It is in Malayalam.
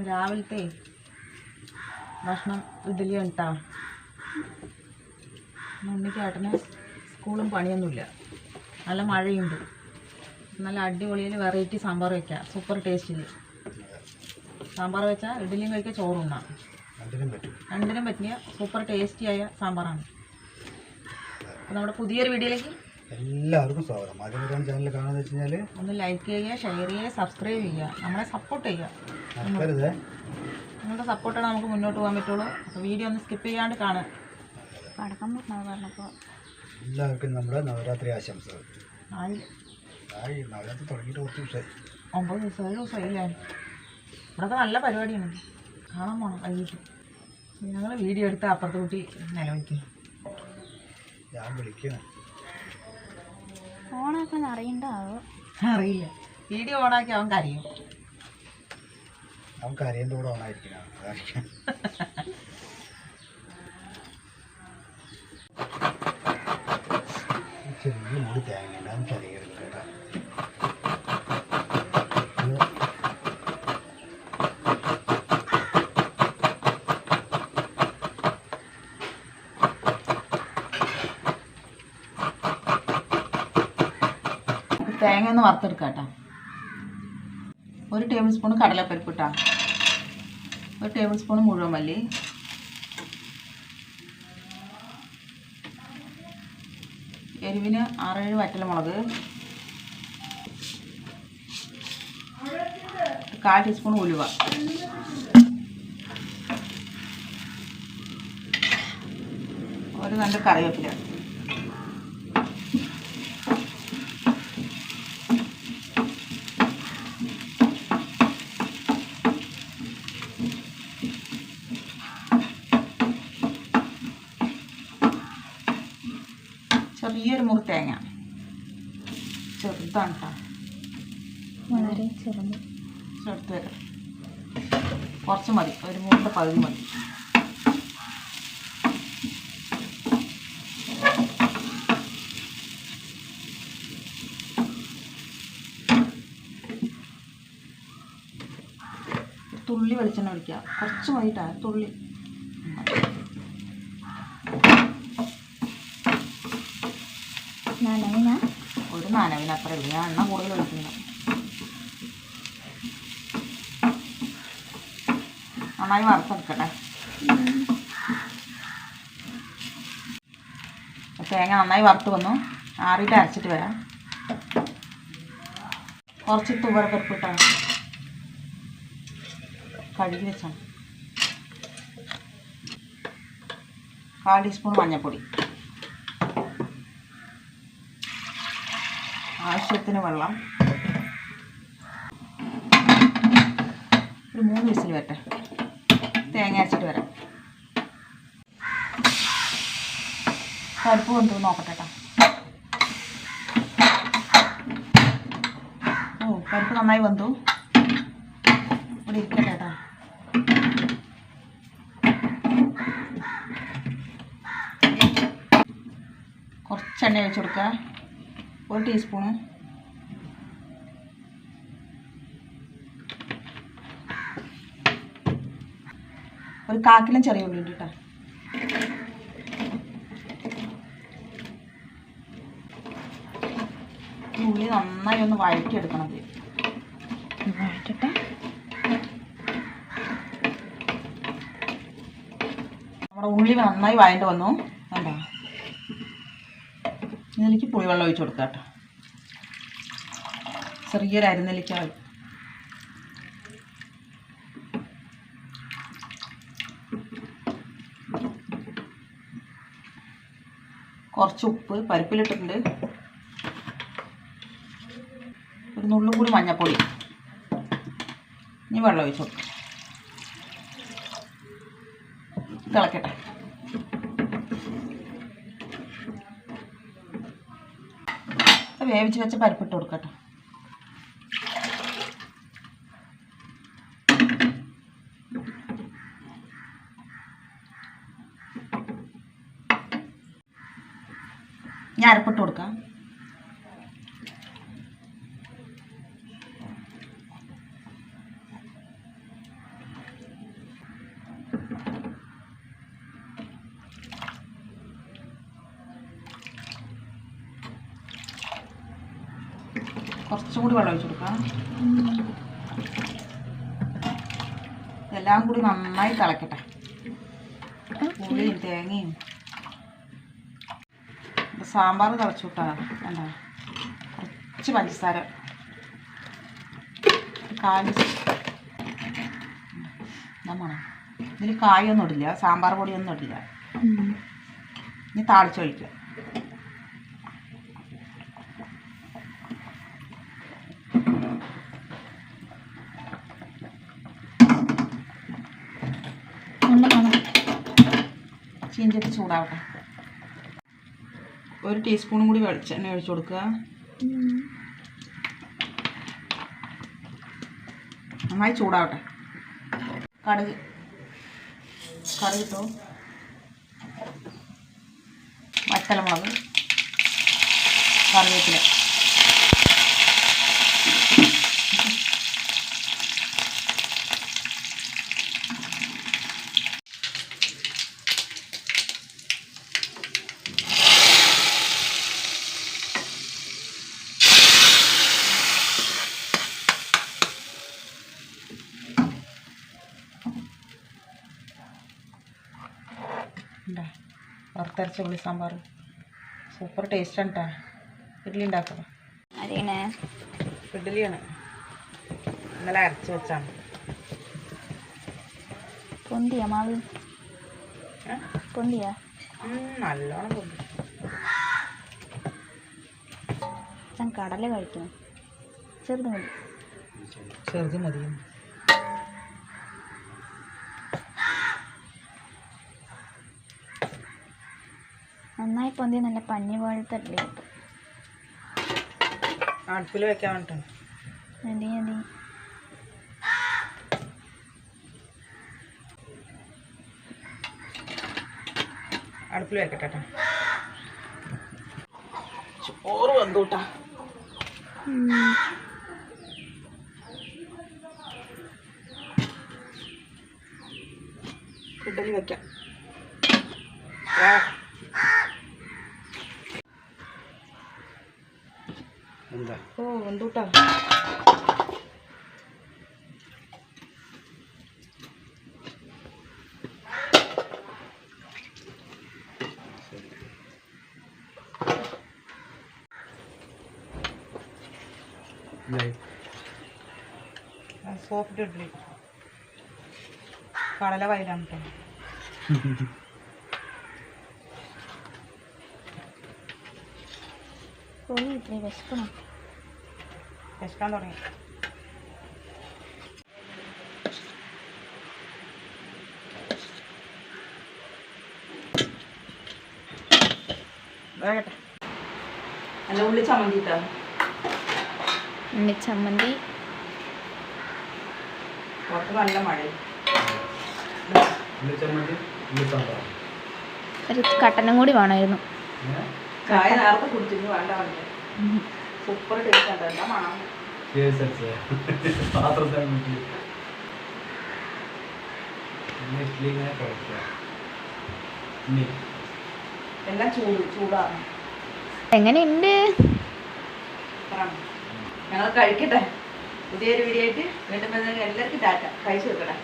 രാവിലത്തെ ഭക്ഷണം ഇഡ്ഡലി ഉണ്ടാ ഉണ്ണിക്കേട്ടന് സ്കൂളും പണിയൊന്നുമില്ല. നല്ല മഴയുണ്ട്. നല്ല അടിപൊളിയിൽ വെറൈറ്റി സാമ്പാർ വയ്ക്കാം സൂപ്പർ ടേസ്റ്റിൽ. സാമ്പാർ വെച്ചാൽ ഇഡ്ഡലിയും കഴിക്കുക രണ്ടിനും പറ്റും. രണ്ടിനും പറ്റിയ സൂപ്പർ ടേസ്റ്റിയായ സാമ്പാറാണ്. അപ്പോൾ നമ്മുടെ പുതിയൊരു വീഡിയോയിലേക്ക് എല്ലാവർക്കും സ്വാഗതം. ആദ്യം ചാനൽ കാണാന്ന് വെച്ച് കഴിഞ്ഞാൽ ഒന്ന് ലൈക്ക് ചെയ്യുക ഷെയർ ചെയ്യുക സബ്സ്ക്രൈബ് ചെയ്യുക. നമ്മളെ സപ്പോർട്ട് ചെയ്യുക. മറക്കരുത് നിങ്ങളുടെ സപ്പോർട്ടാണ് നമുക്ക് മുന്നോട്ട് പോകാൻ പറ്റുള്ളൂ. അപ്പോൾ വീഡിയോ ഒന്ന് സ്കിപ്പ് ചെയ്യാണ്ട് കാണുക. പടക്കം പറഞ്ഞപ്പോൾ എല്ലാവർക്കും നമ്മുടെ നവരാത്രി ആശംസകൾ. ആയി. ആയി. നവരാത്രി തുടങ്ങിയിട്ട് കുറച്ച് ദിവസമായി ഒമ്പത് ദിവസം ഏഴ് ദിവസം ഇല്ലേ ഇവിടെയൊക്കെ നല്ല പരിപാടിയാണ്. കാണാൻ പോകണം വൈകിട്ട്. ഞങ്ങൾ വീഡിയോ എടുത്ത് അപ്പുറത്ത് കൂട്ടി നിലവിളിക്കും. ഞാൻ വിളിക്കണം. ഓണൊക്കെ അറിയണ്ടാവോ? അറിയില്ല. വീഡിയോ ഓണാക്കി അവൻ കരയും. അവൻ കരയന്റെ കൂടെ ഓണായിരിക്കണം ചെറിയ മുടി തേങ്ങ കറിയെടുക്കും കേട്ടോ ഇത് അപ്പോൾ തേങ്ങ ഒന്ന് വറുത്തെടുക്കാം കേട്ടോ. ഒരു ടേബിൾ സ്പൂൺ കടലപ്പരിപ്പ് ഇട്ടാ ഒരു ടേബിൾ സ്പൂൺ മുഴുവൻ മല്ലി. എരിവിന് ആറേഴ് വറ്റൽമുളക്. കാൽ ടീസ്പൂൺ ഉലുവ. ഒരു രണ്ട് കറിവേപ്പില. ചെറിയൊരു മുറി തേങ്ങ. ചെറുതാണ് കേട്ടോ വളരെ ചെറുത്. ചെറുത്ത് വരാം കുറച്ച് മതി. ഒരു മൂന്ന് പകുതി മതി. തുള്ളി വെളിച്ചെണ്ണ ഒഴിക്കുക. കുറച്ച് വൈകിട്ടാണ് തുള്ളി നനവിന ഒരു ഇല്ല ഞാൻ എണ്ണ കൂടുതൽ ഒഴിക്കുന്നത് നന്നായി വറുത്തെടുക്കട്ടെ. തേങ്ങ നന്നായി വറുത്ത് വന്നു. ആറിയിട്ട് അരച്ചിട്ട് വരാം. കുറച്ച് തുവരപ്പരിപ്പ് ഇട്ടാണ് കഴുകി വെച്ചാണ് കാൽ ടീസ്പൂൺ മഞ്ഞൾപ്പൊടി. ആവശ്യത്തിന് വെള്ളം. ഒരു മൂന്ന് വിസിൽ വരട്ടെ. തേങ്ങ അരച്ചിട്ട് വരാം. പരിപ്പ് കൊണ്ടു നോക്കട്ടെ കേട്ടോ ഓ പരിപ്പ് നന്നായി വന്നു. ഇവിടെ ഇരിക്കട്ടെ കേട്ടോ കുറച്ചെണ്ണ ഒഴിച്ച് കൊടുക്കുക ഒരു ടീസ്പൂണ് ഒരു കാക്കിലും ചെറിയ ഉള്ളി ഉണ്ട് കേട്ടോ ഉള്ളി നന്നായി ഒന്ന് വഴറ്റിയെടുക്കണം. ഇത് വഴറ്റട്ടെ. നമ്മുടെ ഉള്ളി നന്നായി വഴണ്ട് വന്നു. ഇതിലേക്ക് പുളിവെള്ളം ഒഴിച്ച് കൊടുക്കാം കേട്ടോ. ചെറിയൊരു അരിനെല്ലിക്ക കുറച്ച് ഉപ്പ് പരിപ്പിലിട്ടിട്ടുണ്ട്. ഒരു നുള്ളും കൂടി മഞ്ഞൾപ്പൊടി ഇനി വെള്ളം ഒഴിച്ചു കൊടുക്കാം. തിളക്കട്ടെ. വേവിച്ച് വെച്ച പരിപ്പിട്ട് കൊടുക്കട്ടെ. ഞാൻ അരപ്പിട്ട് കൊടുക്കാം. കുറച്ചും കൂടി വെള്ളം ഒഴിച്ചു കൊടുക്കാം. എല്ലാം കൂടി നന്നായി തിളക്കട്ടെ. പുളിയും തേങ്ങയും. സാമ്പാർ തിളച്ചു വിട്ടാ വേണ്ട കുറച്ച് പഞ്ചസാര. കാൽ എന്താ മണം ഇതിൽ കായൊന്നും ഇടില്ല. സാമ്പാർ പൊടിയൊന്നും ഇടില്ല. ഇനി താളിച്ചൊഴിക്കുക നല്ല മണം ചീഞ്ചട്ടി ചൂടാവട്ടെ. ഒരു ടീസ്പൂണും കൂടി വെളിച്ചെണ്ണ ഒഴിച്ചു കൊടുക്കുക. നന്നായി ചൂടാവട്ടെ. കടുക്. കറി ഇട്ടു. വറ്റലമുളക് കറിവേപ്പില. ഉണ്ടാ വറുത്തരച്ച പുളി സാമ്പാർ സൂപ്പർ ടേസ്റ്റ് ആണ് കേട്ടോ ഇഡ്ഡലി ഉണ്ടാക്കണം ഇഡ്ഡലിയാണ് ഇന്നലെ അരച്ച് വെച്ചാണ്. പൊന്തിയ മാവ്? പൊന്തിയ? നല്ലോണം പൊന്തി. ഞാൻ കടല കഴിക്കണം. ചെറുത് മതി. ചെറുത് മതി നന്നായി പൊന്തി നല്ല പഞ്ഞി പോലത്തെ ഇഡ്ഡലി കിട്ടും അടുപ്പിൽ വെക്കാൻ വേണ്ടിട്ട്. മതി മതി അടുപ്പിൽ വെക്കട്ടെ ട്ടോ. ചോറ് വന്നൂട്ടാ. ഇഡ്ഡലി വെക്കാം. വെന്തൂട്ടാ സോഫ്റ്റ് ഇഡ്ഡലി കടല വയലാണ് കേട്ടോ പോയി ഇത്രയും വിശക്കണം. വിശക്കാൻ തുടങ്ങി അല്ല ഉള്ളി ചമ്മന്തി ഉള്ളി ചമ്മന്തി. പുറത്ത് നല്ല മഴ ഒരു കട്ടനും കൂടി വേണമായിരുന്നു. ചായ നേരത്തെ കുടിച്ചിട്ട് വേണ്ട വേണ്ട സൂപ്പർ ടേസ്റ്റ് ഉണ്ട് എന്താ മണം. പാത്രത്തിൽ മുക്കി പിന്നെ ഇഡ്ഡലി ഇങ്ങനെ കുഴക്കുക. ഇനി. എല്ലാം ചൂട് ചൂടാണ്. എങ്ങനെയുണ്ട്? ഞങ്ങൾ കഴിക്കട്ടെ. പുതിയൊരു വീഡിയോ ആയിട്ട് വീണ്ടും എല്ലാവർക്കും ടാറ്റ. കഴിച്ചു വെക്കട്ടെ.